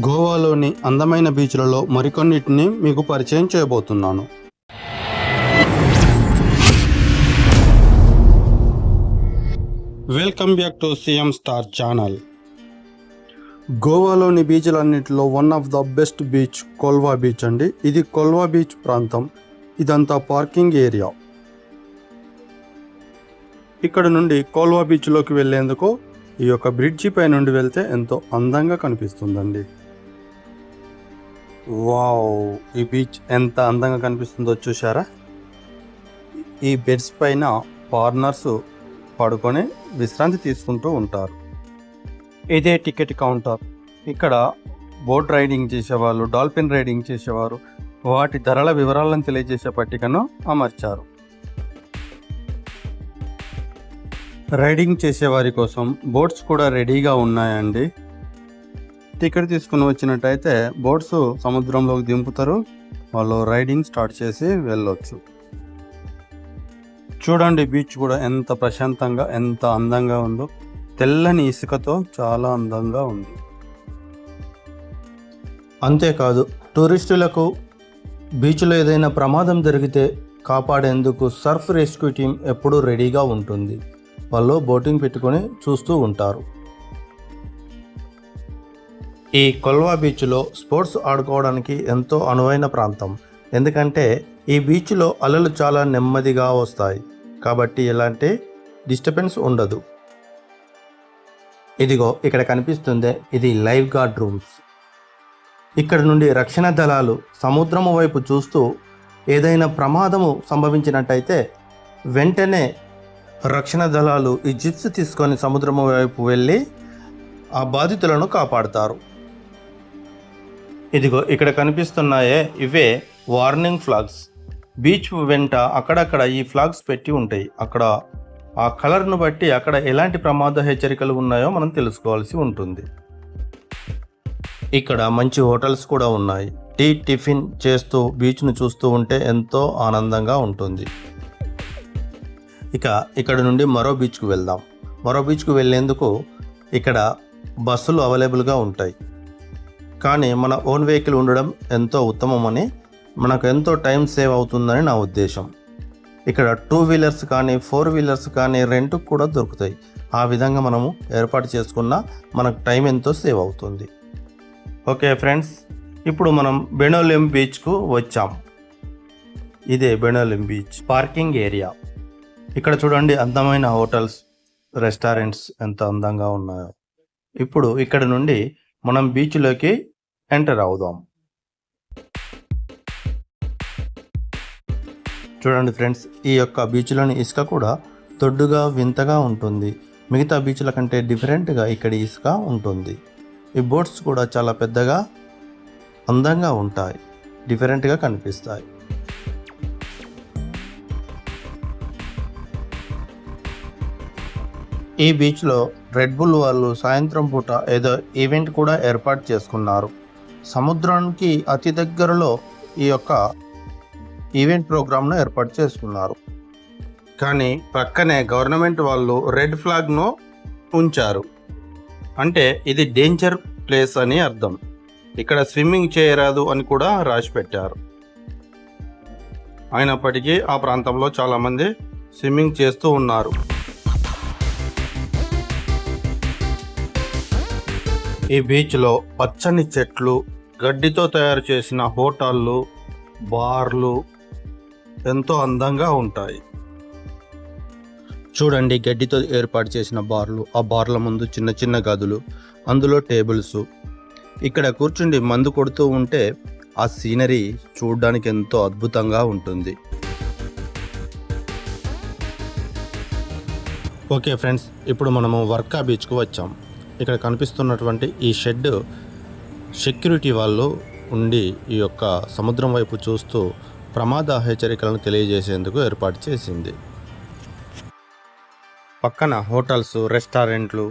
గోవాలోని అందమైన బీచ్లలో మరికొన్నిటిని మీకు పరిచయం చేయబోతున్నాను. Welcome back to CM star channel. గోవాలోని బీచ్లన్నింటిలో one of the best beach Colva beach అండి. ఇది కోల్వా బీచ్ ప్రాంతం. ఇదంతా పార్కింగ్ ఏరియా. ఇక్కడ నుండి కోల్వా బీచ్లోకి వెళ్ళేందుకు ఈ యొక్క బ్రిడ్జి పై నుండి వెళ్తే ఎంతో అందంగా కనిపిస్తుందండి. వావ్ ఈ బీచ్ ఎంత అందంగా కనిపిస్తుందో చూసారా ఈ బెడ్స్ పైన ఫారినర్స్ పడుకొని విశ్రాంతి తీసుకుంటూ ఉంటారు. ఇదే టికెట్ కౌంటర్. ఇక్కడ బోట్ రైడింగ్ చేసేవాళ్ళు డాల్ఫిన్ రైడింగ్ చేసేవారు వాటి ధరల వివరాలను తెలియజేసే పట్టికను అమర్చారు. రైడింగ్ చేసేవారి కోసం బోట్స్ కూడా రెడీగా ఉన్నాయండి. టికెట్ తీసుకుని వచ్చినట్టయితే బోట్స్ సముద్రంలోకి దింపుతారు. వాళ్ళు రైడింగ్ స్టార్ట్ చేసి వెళ్ళొచ్చు. చూడండి బీచ్ కూడా ఎంత ప్రశాంతంగా ఎంత అందంగా ఉందో. తెల్లని ఇసుకతో చాలా అందంగా ఉంది. అంతేకాదు టూరిస్టులకు బీచ్లో ఏదైనా ప్రమాదం జరిగితే కాపాడేందుకు సర్ఫ్ రెస్క్యూ టీం ఎప్పుడూ రెడీగా ఉంటుంది. వాళ్ళు బోటింగ్ పెట్టుకొని చూస్తూ ఉంటారు. ఈ కొల్వా బీచ్లో స్పోర్ట్స్ ఆడుకోవడానికి ఎంతో అనువైన ప్రాంతం. ఎందుకంటే ఈ బీచ్లో అలలు చాలా నెమ్మదిగా వస్తాయి. కాబట్టి ఎలాంటి డిస్టర్బెన్స్ ఉండదు. ఇదిగో ఇక్కడ కనిపిస్తుందే ఇది లైఫ్ గార్డ్ రూమ్స్. ఇక్కడ నుండి రక్షణ దళాలు సముద్రము వైపు చూస్తూ ఏదైనా ప్రమాదము సంభవించినట్టయితే వెంటనే రక్షణ దళాలు ఈ జిప్స్ తీసుకొని సముద్రము వైపు వెళ్ళి ఆ బాధితులను కాపాడుతారు. ఇదిగో ఇక్కడ కనిపిస్తున్నాయే ఇవే వార్నింగ్ ఫ్లాగ్స్. బీచ్ వెంట అక్కడక్కడ ఈ ఫ్లాగ్స్ పెట్టి ఉంటాయి. అక్కడ ఆ కలర్ను బట్టి అక్కడ ఎలాంటి ప్రమాద హెచ్చరికలు ఉన్నాయో మనం తెలుసుకోవాల్సి ఉంటుంది. ఇక్కడ మంచి హోటల్స్ కూడా ఉన్నాయి. టీ టిఫిన్ చేస్తూ బీచ్ను చూస్తూ ఉంటే ఎంతో ఆనందంగా ఉంటుంది. ఇక ఇక్కడ నుండి మరో బీచ్కు వెళ్దాం. మరో బీచ్కు వెళ్ళేందుకు ఇక్కడ బస్సులు అవైలబుల్గా ఉంటాయి. కానీ మన ఓన్ వెహికల్ ఉండడం ఎంతో ఉత్తమమని మనకు ఎంతో టైం సేవ్ అవుతుందని నా ఉద్దేశం. ఇక్కడ టూ వీలర్స్ కానీ ఫోర్ వీలర్స్ కానీ రెంట్కి కూడా దొరుకుతాయి. ఆ విధంగా మనము ఏర్పాటు చేసుకున్న మనకు టైం ఎంతో సేవ్ అవుతుంది. ఓకే ఫ్రెండ్స్ ఇప్పుడు మనం బెనోలిం బీచ్కు వచ్చాం. ఇదే బెనోలిం బీచ్ పార్కింగ్ ఏరియా ఇక్కడ చూడండి అందమైన హోటల్స్ రెస్టారెంట్స్ ఎంత అందంగా ఉన్నాయో. ఇప్పుడు ఇక్కడ నుండి మనం బీచ్లోకి ఎంటర్ అవుదాం. చూడండి ఫ్రెండ్స్ ఈ యొక్క బీచ్లోని ఇసుక కూడా దొడ్డుగా వింతగా ఉంటుంది. మిగతా బీచ్ల కంటే డిఫరెంట్గా ఇక్కడ ఇసుక ఉంటుంది. ఈ బోట్స్ కూడా చాలా పెద్దగా అందంగా ఉంటాయి. డిఫరెంట్గా కనిపిస్తాయి. ఈ బీచ్లో రెడ్ బుల్ వాళ్ళు సాయంత్రం పూట ఏదో ఈవెంట్ కూడా ఏర్పాటు చేసుకున్నారు. సముద్రానికి అతి దగ్గరలో ఈ యొక్క ఈవెంట్ ప్రోగ్రామ్ను ఏర్పాటు చేసుకున్నారు. కానీ పక్కనే గవర్నమెంట్ వాళ్ళు రెడ్ ఫ్లాగ్ను ఉంచారు. అంటే ఇది డేంజర్ ప్లేస్ అని అర్థం. ఇక్కడ స్విమ్మింగ్ చేయరాదు అని కూడా రాసి పెట్టారు అయినప్పటికీ ఆ ప్రాంతంలో చాలామంది స్విమ్మింగ్ చేస్తూ ఉన్నారు. ఈ బీచ్లో పచ్చని చెట్లు గడ్డితో తయారు చేసిన హోటళ్ళు బార్లు ఎంతో అందంగా ఉంటాయి. చూడండి గడ్డితో ఏర్పాటు చేసిన బార్లు. ఆ బార్ల ముందు చిన్న చిన్న గదులు అందులో టేబుల్స్. ఇక్కడ కూర్చుండి మందు కొడుతూ ఉంటే ఆ సీనరీ చూడడానికి ఎంతో అద్భుతంగా ఉంటుంది. ఓకే ఫ్రెండ్స్ ఇప్పుడు మనము వర్కా బీచ్కు వచ్చాం. ఇక్కడ కనిపిస్తున్నటువంటి ఈ షెడ్ సెక్యూరిటీ వాళ్ళు ఉండి ఈ యొక్క సముద్రం వైపు చూస్తూ ప్రమాద హెచ్చరికలను తెలియజేసేందుకు ఏర్పాటు చేసింది. పక్కన హోటల్స్ రెస్టారెంట్లు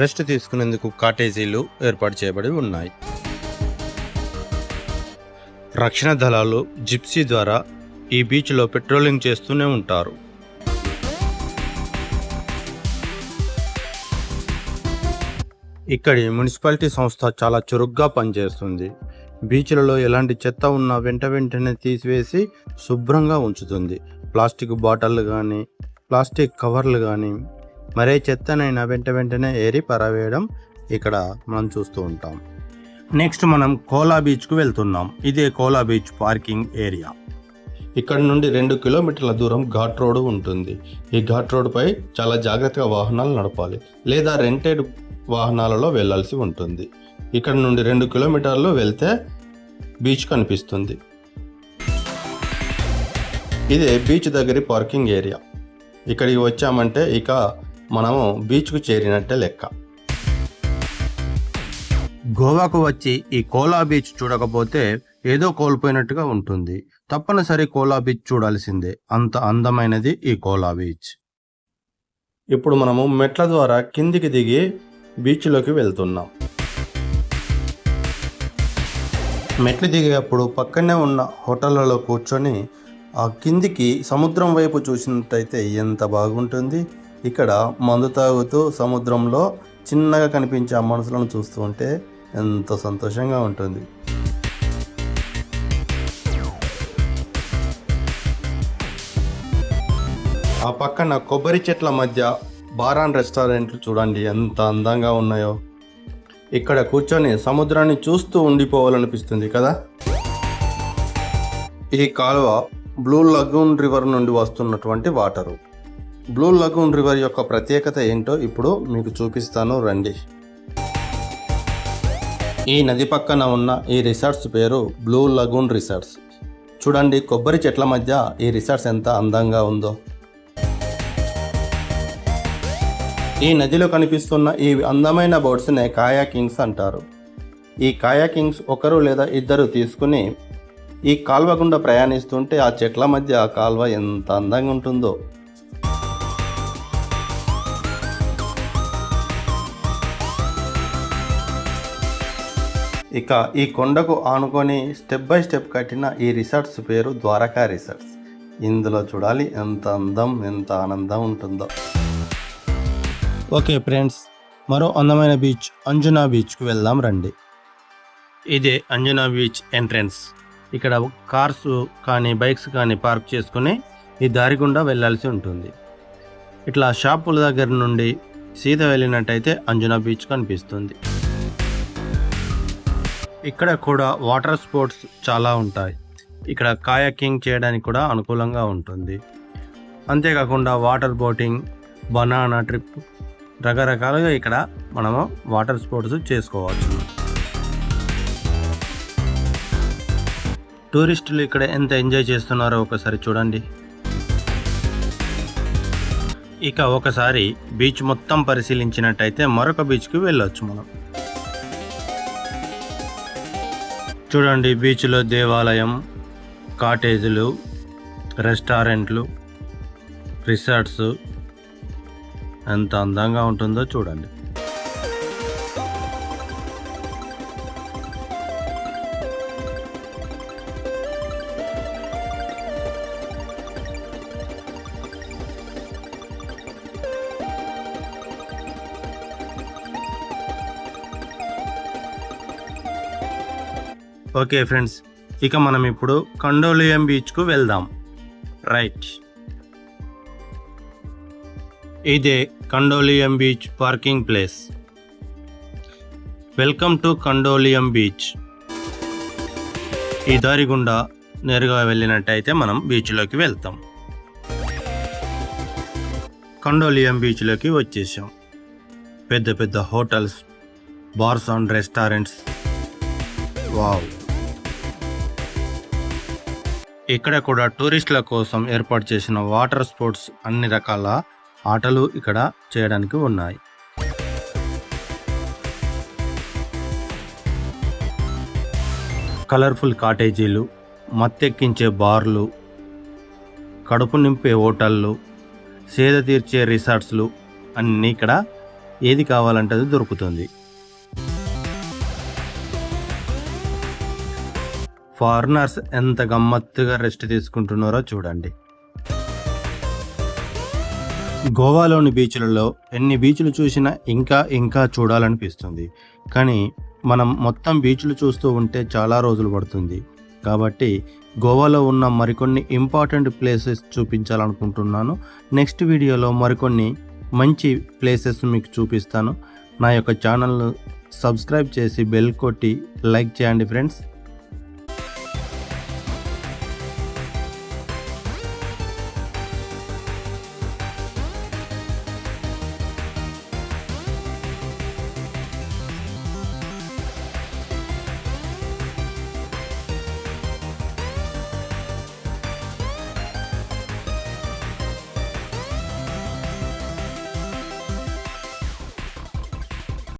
రెస్ట్ తీసుకునేందుకు కాటేజీలు ఏర్పాటు చేయబడి ఉన్నాయి. రక్షణ దళాలు జిప్సీ ద్వారా ఈ బీచ్లో పెట్రోలింగ్ చేస్తూనే ఉంటారు. ఇక్కడి మున్సిపాలిటీ సంస్థ చాలా చురుగ్గా పనిచేస్తుంది. బీచ్లలో ఎలాంటి చెత్త ఉన్నా వెంట వెంటనే తీసివేసి శుభ్రంగా ఉంచుతుంది. ప్లాస్టిక్ బాటిళ్ళు కానీ ప్లాస్టిక్ కవర్లు కానీ మరే చెత్తనైనా వెంట వెంటనే ఏరి పరవేయడం ఇక్కడ మనం చూస్తూ ఉంటాం. నెక్స్ట్ మనం కోలా బీచ్కు వెళ్తున్నాం. ఇదే కోలా బీచ్ పార్కింగ్ ఏరియా. ఇక్కడ నుండి రెండు కిలోమీటర్ల దూరం ఘాట్ రోడ్ ఉంటుంది. ఈ ఘాట్ రోడ్డుపై చాలా జాగ్రత్తగా వాహనాలు నడపాలి. లేదా రెంటెడ్ వాహనాలలో వెళ్ళాల్సి ఉంటుంది. ఇక్కడ నుండి రెండు కిలోమీటర్లు వెళ్తే బీచ్ కనిపిస్తుంది. ఇదే బీచ్ దగ్గరి పార్కింగ్ ఏరియా. ఇక్కడికి వచ్చామంటే ఇక మనము బీచ్కు చేరినట్టే లెక్క. గోవాకు వచ్చి ఈ కోలా బీచ్ చూడకపోతే ఏదో కోల్పోయినట్టుగా ఉంటుంది. తప్పనిసరి కోలా బీచ్ చూడాల్సిందే. అంత అందమైనది ఈ కోలా బీచ్. ఇప్పుడు మనము మెట్ల ద్వారా కిందికి దిగి బీచ్లోకి వెళ్తున్నాం. మెట్లు దిగేటప్పుడు పక్కనే ఉన్న హోటళ్ళలో కూర్చొని ఆ కిందికి సముద్రం వైపు చూసినట్టయితే ఎంత బాగుంటుంది. ఇక్కడ మందు తాగుతూ సముద్రంలో చిన్నగా కనిపించే ఆ మనుషులను చూస్తూ ఉంటే ఎంత సంతోషంగా ఉంటుంది. ఆ పక్కన కొబ్బరి చెట్ల మధ్య బారాన్ రెస్టారెంట్లు చూడండి ఎంత అందంగా ఉన్నాయో. ఇక్కడ కూర్చొని సముద్రాన్ని చూస్తూ ఉండిపోవాలనిపిస్తుంది కదా? ఈ కాలువ బ్లూ లగూన్ రివర్ నుండి వస్తున్నటువంటి వాటరు. బ్లూ లగూన్ రివర్ యొక్క ప్రత్యేకత ఏంటో ఇప్పుడు మీకు చూపిస్తాను రండి. ఈ నది పక్కన ఉన్న ఈ రిసార్ట్స్ పేరు బ్లూ లగూన్ రిసార్ట్స్. చూడండి కొబ్బరి చెట్ల మధ్య ఈ రిసార్ట్స్ ఎంత అందంగా ఉందో. ఈ నదిలో కనిపిస్తున్న ఈ అందమైన బోట్స్నే కాయాకింగ్స్ అంటారు. ఈ కాయాకింగ్స్ ఒకరు లేదా ఇద్దరు తీసుకుని ఈ కాల్వ గుండా ప్రయాణిస్తుంటే ఆ చెట్ల మధ్య ఆ కాల్వ ఎంత అందంగా ఉంటుందో. ఇక ఈ కొండకు ఆనుకొని స్టెప్ బై స్టెప్ కట్టిన ఈ రిసార్ట్స్ పేరు ద్వారకా రిసార్ట్స్. ఇందులో చూడాలి ఎంత అందం ఎంత ఆనందం ఉంటుందో. ఓకే ఫ్రెండ్స్ మరో అందమైన బీచ్ అంజునా బీచ్కు వెళ్దాం రండి. ఇదే అంజునా బీచ్ ఎంట్రన్స్. ఇక్కడ కార్స్ కానీ బైక్స్ కానీ పార్క్ చేసుకుని ఈ దారి గుండా వెళ్ళాల్సి ఉంటుంది. ఇట్లా షాపుల దగ్గర నుండి సీత వెళ్ళినట్టయితే అంజునా బీచ్ కనిపిస్తుంది. ఇక్కడ కూడా వాటర్ స్పోర్ట్స్ చాలా ఉంటాయి. ఇక్కడ కాయాకింగ్ చేయడానికి కూడా అనుకూలంగా ఉంటుంది. అంతేకాకుండా వాటర్ బోటింగ్ బనానా ట్రిప్ రకరకాలుగా ఇక్కడ మనము వాటర్ స్పోర్ట్స్ చేసుకోవచ్చు. టూరిస్టులు ఇక్కడ ఎంత ఎంజాయ్ చేస్తున్నారో ఒకసారి చూడండి. ఇక ఒకసారి బీచ్ మొత్తం పరిశీలించినట్టయితే మరొక బీచ్కి వెళ్ళొచ్చు మనం. చూడండి బీచ్లో దేవాలయం కాటేజీలు రెస్టారెంట్లు రిసార్ట్స్ ఎంత అందంగా ఉంటుందో చూడండి. ఓకే ఫ్రెండ్స్ ఇక మనం ఇప్పుడు కండోలియం బీచ్కు వెళ్దాం. రైట్. ఇదే Candolim beach parking place welcome to Candolim beach ఈ దారి గుండా నేరుగా వెళ్ళినట్టయితే మనం బీచ్లోకి వెళ్తాం. కండోలియం బీచ్లోకి వచ్చేసాం. పెద్ద పెద్ద hotels bars and restaurants wow ఇక్కడ కూడా టూరిస్టుల కోసం ఏర్పాటు చేసిన వాటర్ స్పోర్ట్స్ అన్ని రకాల ఆటలు ఇక్కడ చేయడానికి ఉన్నాయి. కలర్ఫుల్ కాటేజీలు మత్తెక్కించే బార్లు కడుపు నింపే హోటళ్ళు సేద తీర్చే రిసార్ట్స్లు అన్నీ ఇక్కడ ఏది కావాలంటే అది దొరుకుతుంది. ఫారినర్స్ ఎంత గమ్మత్తుగా రెస్ట్ తీసుకుంటున్నారో చూడండి. గోవాలోని బీచ్లలో ఎన్ని బీచ్లు చూసినా ఇంకా ఇంకా చూడాలనిపిస్తుంది. కానీ మనం మొత్తం బీచ్లు చూస్తూ ఉంటే చాలా రోజులు పడుతుంది. కాబట్టి గోవాలో ఉన్న మరికొన్ని ఇంపార్టెంట్ ప్లేసెస్ చూపించాలనుకుంటున్నాను. నెక్స్ట్ వీడియోలో మరికొన్ని మంచి ప్లేసెస్ మీకు చూపిస్తాను. నా యొక్క ఛానల్ను సబ్స్క్రైబ్ చేసి బెల్ కొట్టి లైక్ చేయండి ఫ్రెండ్స్.